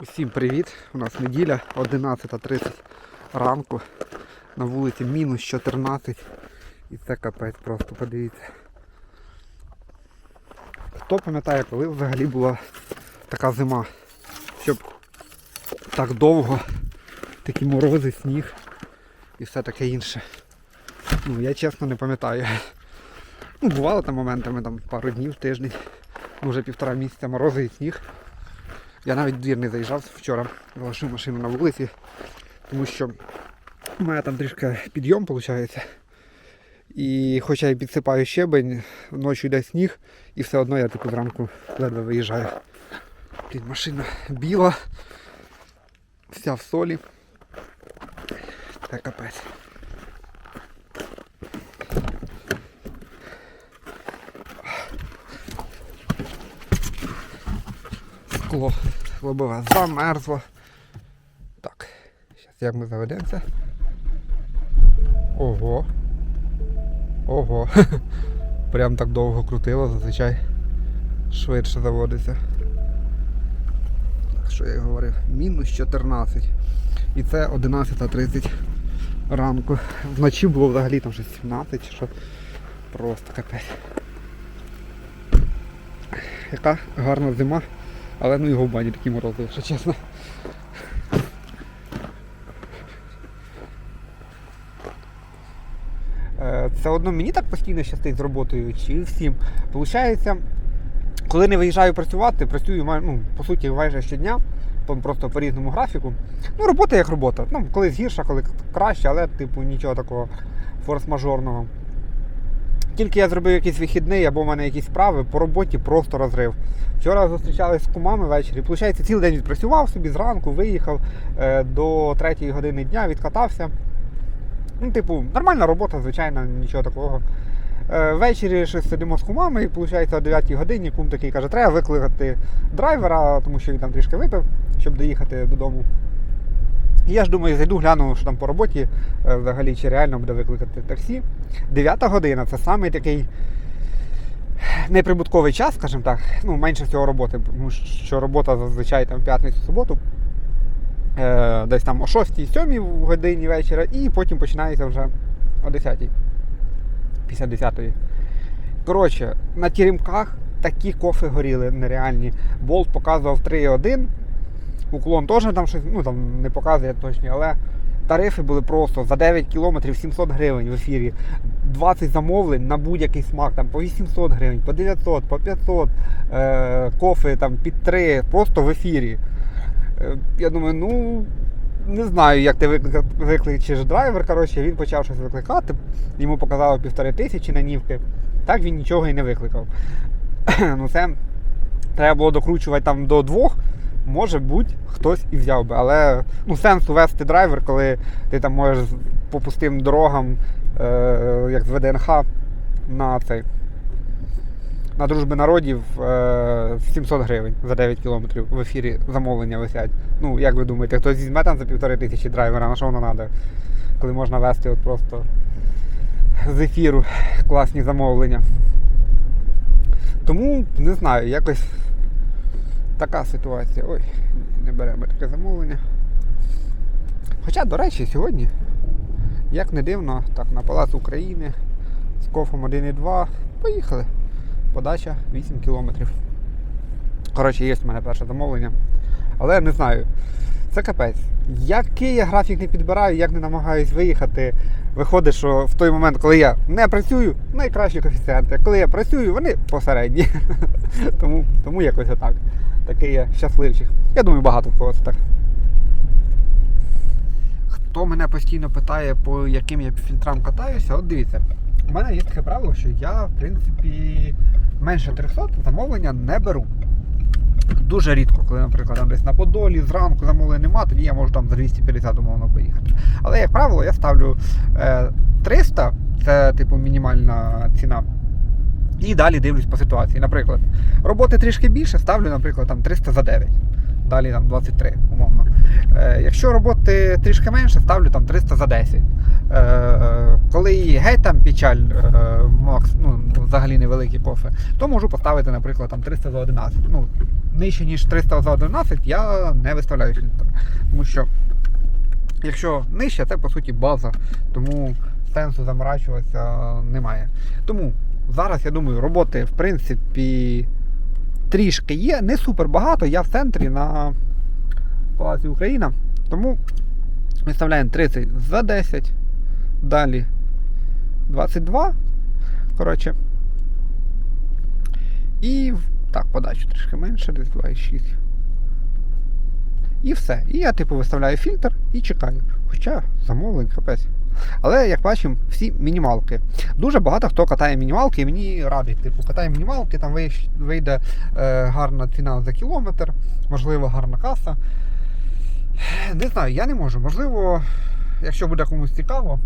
Усім привіт! У нас неділя 11.30 ранку. На вулиці мінус 14. І це капець просто подивіться. Хто пам'ятає, коли взагалі була така зима, щоб так довго такі морози, сніг і все таке інше. Ну, я чесно не пам'ятаю. Ну, бувало там моментами там пару днів, тиждень, вже півтора місяця морози і сніг. Я навіть двір не заїжджав вчора, залишив машину на вулиці, тому що у мене там трішки підйом виходить. І хоча я підсипаю щебень, ночі йде сніг, і все одно я типу зранку ледве виїжджаю. Блін, машина біла, вся в солі. Це капець. Скло лобове замерзло. Так, зараз як ми заведемося. Ого. Ого. Прям так довго крутило, зазвичай швидше заводиться. Так, що я й говорив? Мінус 14. І це 11.30 ранку. Вночі було взагалі там щось 17 чи що. Просто капець. Яка гарна зима. Але ну його в бані такі морози, якщо чесно. Е, Це одно мені так постійно щастить з роботою, чи всім. Получається, коли не виїжджаю працювати, працюю ну, по суті майже щодня, просто по різному графіку. Ну, робота як робота. Ну, колись гірша, коли краще, але типу нічого такого форс-мажорного. Тільки я зробив якийсь вихідний або в мене якісь справи, по роботі просто розрив. Вчора зустрічалися з кумами ввечері. Получається, цілий день відпрацював собі зранку, виїхав е, до 3 години дня, відкатався. Ну, типу, нормальна робота, звичайно, нічого такого. Е, Ввечері щось сидимо з кумами, і виходить, о 9 годині кум такий каже, треба викликати драйвера, тому що він там трішки випив, щоб доїхати додому. І я ж думаю, зайду, гляну, що там по роботі е, взагалі чи реально буде викликати таксі. 9 година це самий такий неприбутковий час, скажімо так. Ну, менше всього роботи, тому що робота зазвичай там п'ятницю-суботу. Е, десь там о 6-7 годині вечора, і потім починається вже о 10 після 10 Коротше, на тірімках такі кофи горіли нереальні. Болт показував 3,1. Уклон теж там щось, ну там не показує точно, але тарифи були просто за 9 кілометрів 700 гривень в ефірі. 20 замовлень на будь-який смак, там по 800 гривень, по 900, по 500, е, кофи там під 3, просто в ефірі. Е, Я думаю, ну не знаю, як ти викличеш драйвер. Коротше, він почав щось викликати, йому показали півтори тисячі нанівки. Так він нічого і не викликав. ну це треба було докручувати там до двох. Може бути, хтось і взяв би. Але ну, сенсу вести драйвер, коли ти там можеш по пустим дорогам, е, як з ВДНХ, на цей. На дружби народів е, 700 гривень за 9 кілометрів в ефірі замовлення висять. Ну, як ви думаєте, хтось візьме там за півтори тисячі драйвера, на що воно треба? Коли можна вести от просто з ефіру класні замовлення. Тому не знаю, якось така ситуація. Ой, не беремо таке замовлення. Хоча, до речі, сьогодні, як не дивно, так, на Палац України з кофом 1,2 поїхали. Подача 8 кілометрів. Коротше, є в мене перше замовлення. Але не знаю. Це капець. Який я графік не підбираю, як не намагаюсь виїхати, виходить, що в той момент, коли я не працюю, найкращі коефіцієнти. Коли я працюю, вони посередні. тому, тому якось отак. Такий я щасливчик. Я думаю, багато в кого це так. Хто мене постійно питає, по яким я фільтрам катаюся, от дивіться, у мене є таке правило, що я, в принципі, менше 300 замовлення не беру. Дуже рідко, коли, наприклад, там десь на Подолі, зранку замовлень нема, тоді я можу там за 250 умовно поїхати. Але, як правило, я ставлю е, 300, це типу мінімальна ціна. І далі дивлюсь по ситуації. Наприклад, роботи трішки більше, ставлю, наприклад, там 300 за 9. Далі там 23, умовно. Е, якщо роботи трішки менше, ставлю там 300 за 10. Е, коли геть там печаль, е, ну, взагалі невеликі кофе, то можу поставити, наприклад, там 300 за 11. Ну, нижче, ніж 300 за 11, я не виставляю фільтр. Тому що якщо нижче, це по суті база, тому сенсу заморачуватися немає. Тому зараз я думаю, роботи в принципі трішки є, не супер багато. Я в центрі на Палаці Україна. Тому виставляємо 30 за 10. Далі 22. Коротше. І в- так, подачу трішки менше, десь 2,6. І все. І я, типу, виставляю фільтр і чекаю. Хоча замовлень капець. Але, як бачимо, всі мінімалки. Дуже багато хто катає мінімалки і мені радить. Типу, катає мінімалки, там вийде е, гарна ціна за кілометр, можливо, гарна каса. Не знаю, я не можу. Можливо, якщо буде комусь цікаво,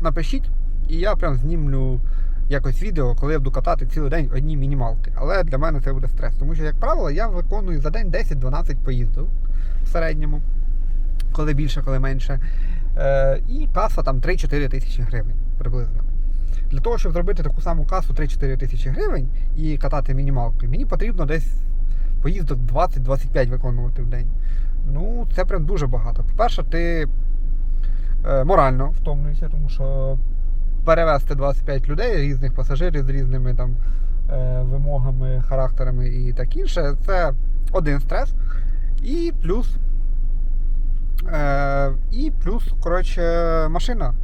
напишіть, і я прям знімлю якось відео, коли я буду катати цілий день одні мінімалки. Але для мене це буде стрес. Тому що, як правило, я виконую за день 10-12 поїздів в середньому, коли більше, коли менше. Е, і каса там 3-4 тисячі гривень приблизно. Для того, щоб зробити таку саму касу 3-4 тисячі гривень і катати мінімалки, мені потрібно десь поїздок 20-25 виконувати в день. Ну, це прям дуже багато. По-перше, ти е, морально втомлюєшся, тому що перевезти 25 людей, різних пасажирів з різними там е, вимогами, характерами і так інше, це один стрес. І плюс. Е, і плюс, коротше, машина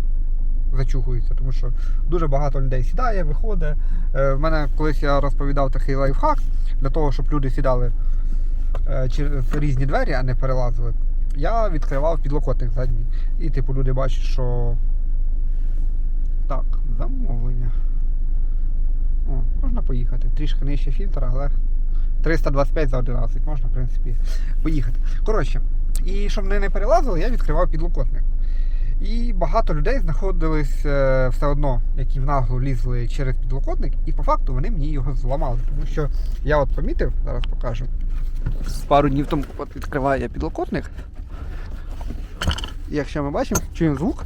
зачухується, тому що дуже багато людей сідає, виходить. Е, в мене колись я розповідав такий лайфхак для того, щоб люди сідали е, через різні двері, а не перелазили. Я відкривав підлокотник задній. І типу люди бачать, що. Так, замовлення. О, можна поїхати. Трішки нижче фільтра, але 325 за 11 можна, в принципі, поїхати. Коротше, і щоб вони не перелазили, я відкривав підлокотник. І багато людей знаходились е, все одно, які в наглу лізли через підлокотник, і по факту вони мені його зламали. Тому що я от помітив, зараз покажу. Пару днів тому от відкриваю я підлокотник. І якщо ми бачимо, чуємо звук.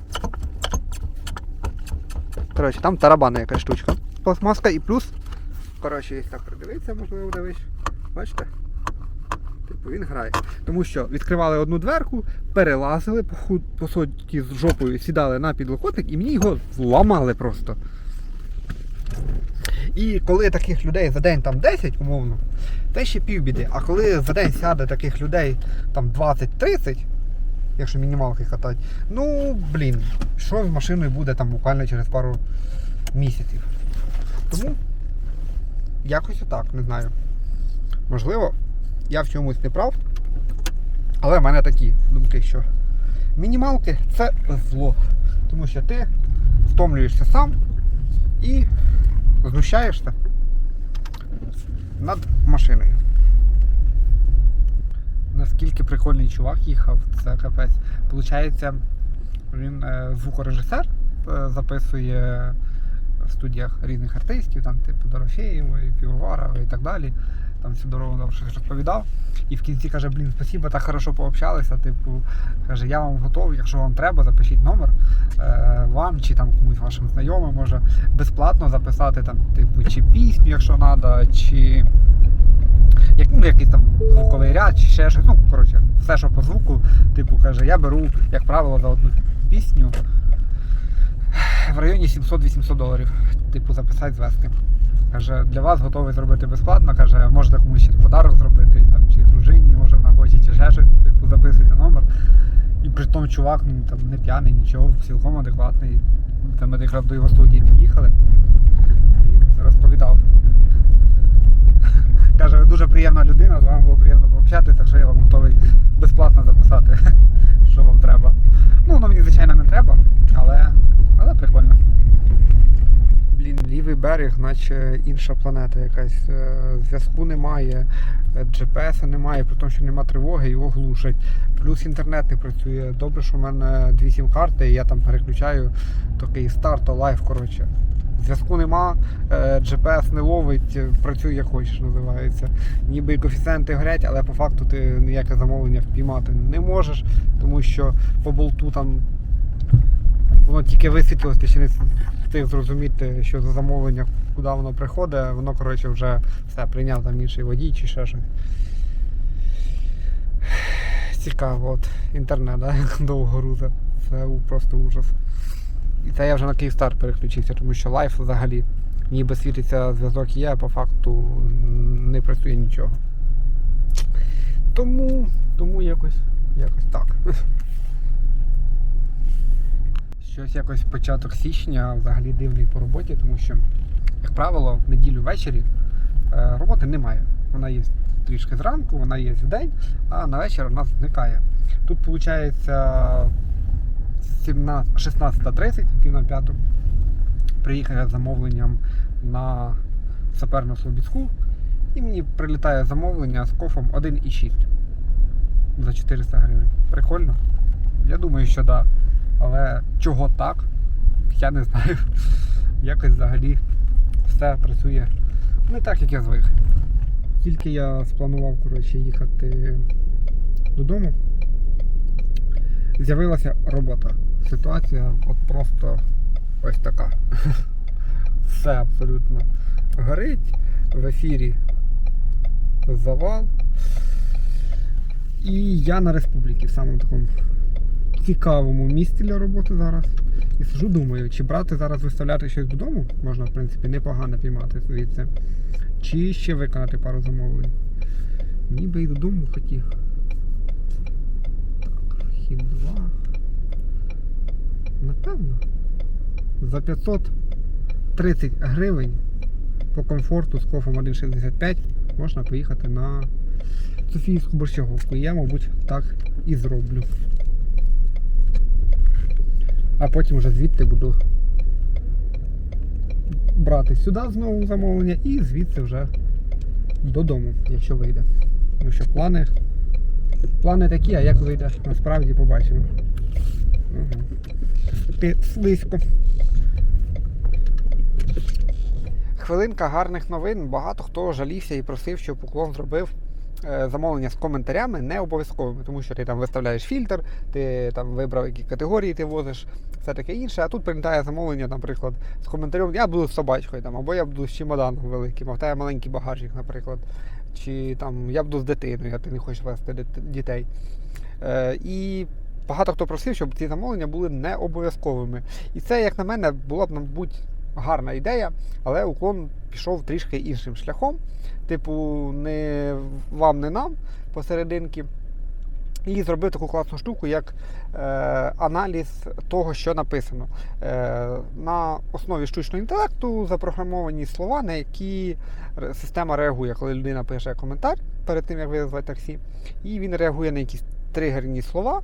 Коротше, там тарабанна якась штучка. Пластмаска і плюс. Коротше, якщо так придивитися, можливо, дивись. Бачите? Типу він грає. Тому що відкривали одну дверку, перелазили, по, худ, по суті, з жопою сідали на підлокотник і мені його зламали просто. І коли таких людей за день там 10, умовно, це ще півбіди. А коли за день сяде таких людей там 20-30, якщо мінімалки катати, ну блін, що з машиною буде там буквально через пару місяців. Тому якось отак, не знаю. Можливо, я в чомусь не прав. Але в мене такі думки, що мінімалки це зло. Тому що ти втомлюєшся сам і знущаєшся над машиною. Наскільки прикольний чувак їхав, це капець. Получається, він е, звукорежисер е, записує в студіях різних артистів, там, типу Дорофєєва, і Півоварова і так далі. Там всю дорогу нам щось розповідав. І в кінці каже, блін, спасибо, так хорошо пообщалися. Типу, каже, я вам готовий, якщо вам треба, запишіть номер е, вам чи там комусь вашим знайомим, може безплатно записати там, типу, чи пісню, якщо треба, чи як, ну, якийсь там звуковий ряд, чи ще щось. Ну, коротше, все, що по звуку, типу, каже, я беру, як правило, за одну пісню в районі 700-800 доларів. Типу, записати, звести. Каже, для вас готовий зробити безплатно. Каже, можете комусь ще подарок зробити, там, чи дружині, може вона хоче, чи ще щось, типу, записуйте номер. І при тому чувак ну, там, не п'яний, нічого, цілком адекватний. Там ми якраз до його студії під'їхали і розповідав. Каже, дуже приємна людина, з вами було приємно пообщатися, так що я вам готовий безплатно записати, що вам треба. Ну, воно мені, звичайно, не треба, але, але прикольно. Блін, лівий берег, наче інша планета якась. Е, Зв'язку немає, е, GPS немає, при тому, що нема тривоги, його глушать. Плюс інтернет не працює. Добре, що в мене дві сім-карти, і я там переключаю такий старт, лайф, коротше. Зв'язку нема, е, GPS не ловить, е, працює як хочеш, називається. Ніби і коефіцієнти горять, але по факту ти ніяке замовлення впіймати не можеш, тому що по болту там воно тільки висвітлилось, ти ще не встиг зрозуміти, що за замовлення, куди воно приходить, воно, коротше, вже все прийняв там інший водій чи ще щось. цікаво, от інтернет, да? довго груза. Це просто ужас. І це я вже на Київстар переключився, тому що лайф взагалі ніби світиться зв'язок є, а по факту не працює нічого. Тому, тому якось, якось так. Щось якось початок січня взагалі дивний по роботі, тому що, як правило, в неділю ввечері е, роботи немає. Вона є трішки зранку, вона є вдень, а на вечір вона зникає. Тут виходить 17 16.30, пів на п'яту. Приїхав я з замовленням на саперну Слобідську, і мені прилітає замовлення з кофом 1,6 за 400 гривень. Прикольно? Я думаю, що. Да. Але чого так? Я не знаю. Якось взагалі все працює не так, як я звик. Тільки я спланував коротше, їхати додому, з'явилася робота. Ситуація от просто ось така. Все абсолютно горить. В ефірі завал. І я на республіки в самому такому цікавому місці для роботи зараз. І сижу, думаю, чи брати зараз виставляти щось додому, можна, в принципі, непогано піймати звідси. Чи ще виконати пару замовлень. Ніби і додому хотів. Так, 2. Напевно. За 530 гривень по комфорту з кофом 1,65 можна поїхати на Софійську борщаговку. Я, мабуть, так і зроблю. А потім вже звідти буду брати сюди знову замовлення і звідси вже додому, якщо вийде. Тому що плани, плани такі, а як вийде, насправді побачимо. Слизько. Хвилинка гарних новин. Багато хто жалівся і просив, щоб уклон зробив е, замовлення з коментарями не обов'язковими, тому що ти там виставляєш фільтр, ти там вибрав, які категорії ти возиш, все таке інше. А тут прилітає замовлення, наприклад, з коментарем Я буду з собачкою, там, або я буду з чемоданом великим, а в тебе маленький багажник, наприклад. Чи там я буду з дитиною, а ти не хочеш вести дітей. Е, і багато хто просив, щоб ці замовлення були не обов'язковими. І це, як на мене, була б, мабуть, гарна ідея, але уклон пішов трішки іншим шляхом. Типу, не вам, не нам посерединки. І зробив таку класну штуку, як е, аналіз того, що написано. Е, на основі штучного інтелекту запрограмовані слова, на які система реагує, коли людина пише коментар перед тим, як визвати таксі. І він реагує на якісь тригерні слова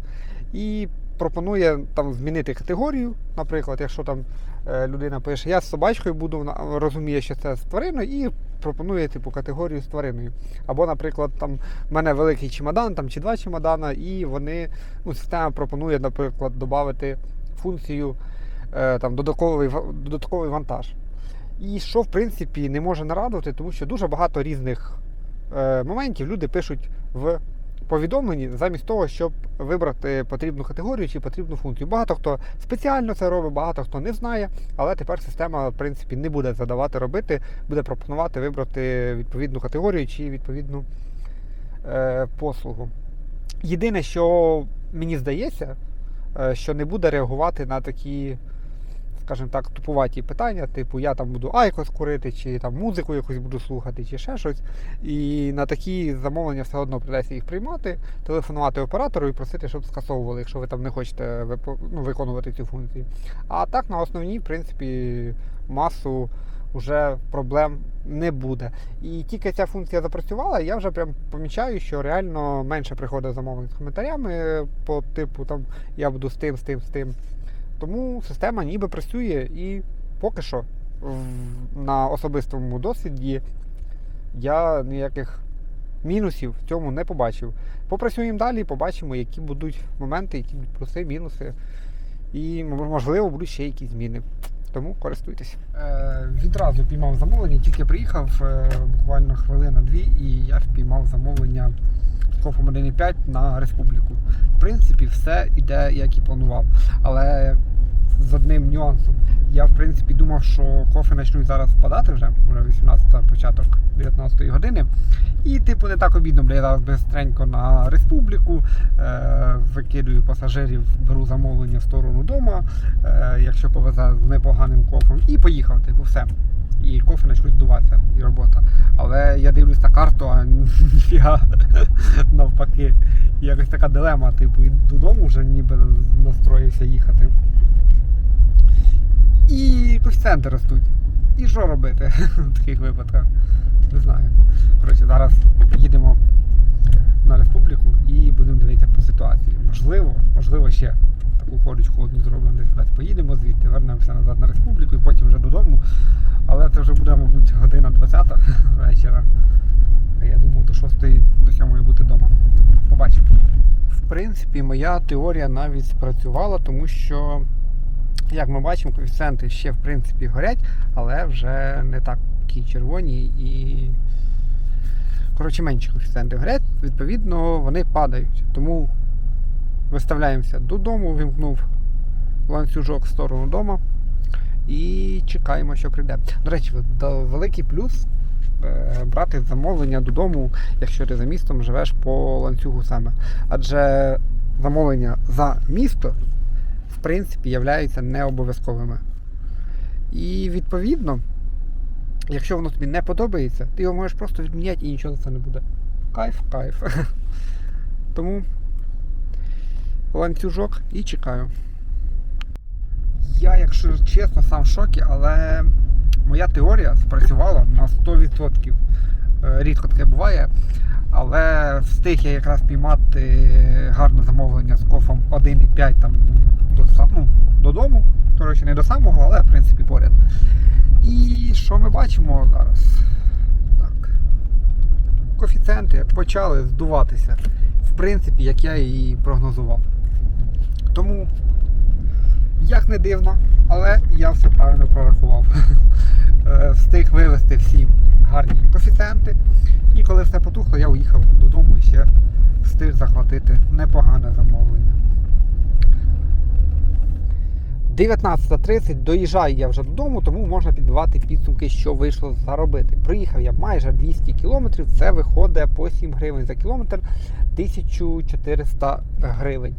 і пропонує там змінити категорію. Наприклад, якщо там людина пише Я з собачкою буду, вона розуміє, що це з твариною, і пропонує типу категорію з твариною. Або, наприклад, там в мене великий чемодан там, чи два чемодана, і вони, ну, система пропонує, наприклад, додати функцію е, там, додатковий, додатковий вантаж. І що, в принципі, не може нарадувати, тому що дуже багато різних е, моментів люди пишуть в повідомленні замість того, щоб вибрати потрібну категорію чи потрібну функцію. Багато хто спеціально це робить, багато хто не знає, але тепер система, в принципі, не буде задавати робити, буде пропонувати вибрати відповідну категорію чи відповідну е, послугу. Єдине, що мені здається, е, що не буде реагувати на такі, скажімо так, тупуваті питання, типу я там буду айкос курити, чи там музику якусь буду слухати, чи ще щось. І на такі замовлення все одно придеться їх приймати, телефонувати оператору і просити, щоб скасовували, якщо ви там не хочете ну, виконувати цю функцію. А так на основній, в принципі, масу вже проблем не буде. І тільки ця функція запрацювала, я вже прям помічаю, що реально менше приходить замовлень з коментарями по типу там я буду з тим, з тим, з тим. Тому система ніби працює і поки що на особистому досвіді я ніяких мінусів в цьому не побачив. Попрацюємо далі, побачимо, які будуть моменти, які будуть плюси, мінуси. І можливо будуть ще якісь зміни. Тому користуйтесь. Е, відразу піймав замовлення, тільки приїхав е, буквально хвилина-дві, і я впіймав замовлення кофом 1.5 на республіку. В принципі, все йде, як і планував. Але з одним нюансом. Я, в принципі, думав, що кофе почнуть зараз впадати вже, вже 18 початок 19 години. І, типу, не так обідно, бо я зараз бистренько на республіку, е, викидую пасажирів, беру замовлення в сторону дома, е, якщо повезе з непоганим кофем, і поїхав, типу, все. І кофе почнуть здуватися, і робота. Але я дивлюсь на карту, а ніфіга навпаки. І якось така дилема, типу, і додому вже ніби настроївся їхати. І коефіцієнти ростуть. І що робити в таких випадках? Не знаю. Коротше, зараз їдемо на республіку і будемо дивитися по ситуації. Можливо, можливо, ще таку ходочку одну зробимо десь поїдемо звідти, вернемося назад на республіку і потім вже додому. Але це вже буде, мабуть, година 20 вечора. Я думав, до 6 до 7 бути вдома. Побачимо. В принципі, моя теорія навіть спрацювала, тому що, як ми бачимо, коефіцієнти ще в принципі горять, але вже не такі червоні і. Коротше, менші коефіцієнти горять, відповідно, вони падають. Тому виставляємося додому, вимкнув ланцюжок в сторону дому і чекаємо, що прийде. До речі, великий плюс е, брати замовлення додому, якщо ти за містом живеш по ланцюгу саме. Адже замовлення за місто, принципі, являються не обов'язковими. І відповідно, якщо воно тобі не подобається, ти його можеш просто відміняти і нічого за це не буде. Кайф, кайф. Тому ланцюжок і чекаю. Я, якщо чесно, сам в шокі, але моя теорія спрацювала на 100%. Е, Рідко таке буває. Але встиг я якраз піймати гарне замовлення з кофом 1,5 там до, ну, додому. Коротше, не до самого, але в принципі поряд. І що ми бачимо зараз? Так. Коефіцієнти почали здуватися. В принципі, як я і прогнозував. Тому як не дивно, але я все правильно прорахував. Е, Встиг вивести всі гарні коефіцієнти. І коли все потухло, я уїхав додому і ще встиг захватити непогане замовлення. 19.30 доїжджаю я вже додому, тому можна підбивати підсумки, що вийшло заробити. Проїхав я майже 200 кілометрів, це виходить по 7 гривень за кілометр 1400 гривень.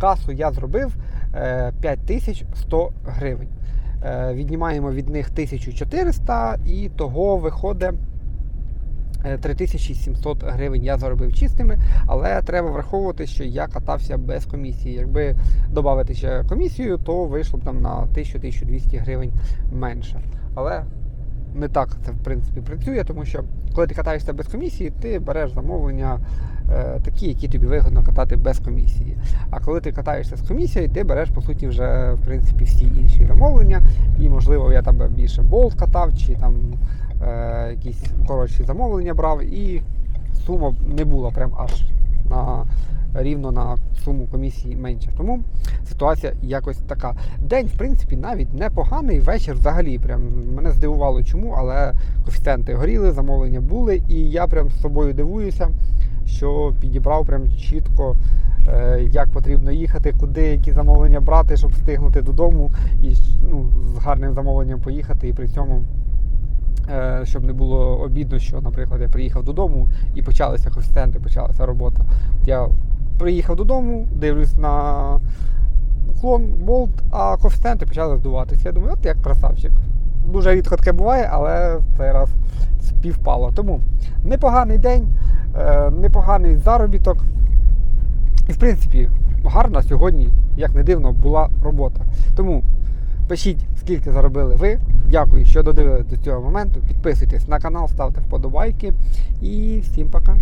Касу я зробив е, 5100 гривень. Е, Віднімаємо від них 1400 і того виходить. Е, 3700 гривень я заробив чистими, але треба враховувати, що я катався без комісії. Якби додати ще комісію, то вийшло б там на 1000-1200 гривень менше. Але не так це в принципі працює, тому що коли ти катаєшся без комісії, ти береш замовлення е, такі, які тобі вигодно катати без комісії. А коли ти катаєшся з комісією, ти береш по суті вже в принципі всі інші замовлення. І можливо я там більше болт катав, чи там е, якісь коротші замовлення брав, і сума не була прям аж на рівно на суму комісії менше. Тому ситуація якось така. День, в принципі, навіть непоганий. Вечір взагалі прям мене здивувало чому, але коефіцієнти горіли, замовлення були, і я прям з собою дивуюся, що підібрав прям чітко. е, Як потрібно їхати, куди які замовлення брати, щоб встигнути додому і ну, з гарним замовленням поїхати, і при цьому щоб не було обідно, що, наприклад, я приїхав додому і почалися коефіцієнти, почалася робота. Я приїхав додому, дивлюсь на клон болт, а коефіцієнти почали здуватися. Я думаю, от як красавчик. Дуже рідко таке буває, але в цей раз співпало. Тому непоганий день, е, непоганий заробіток. І в принципі, гарна сьогодні, як не дивно, була робота. Тому пишіть, скільки заробили ви. Дякую, що додивились до цього моменту. Підписуйтесь на канал, ставте вподобайки. І всім пока.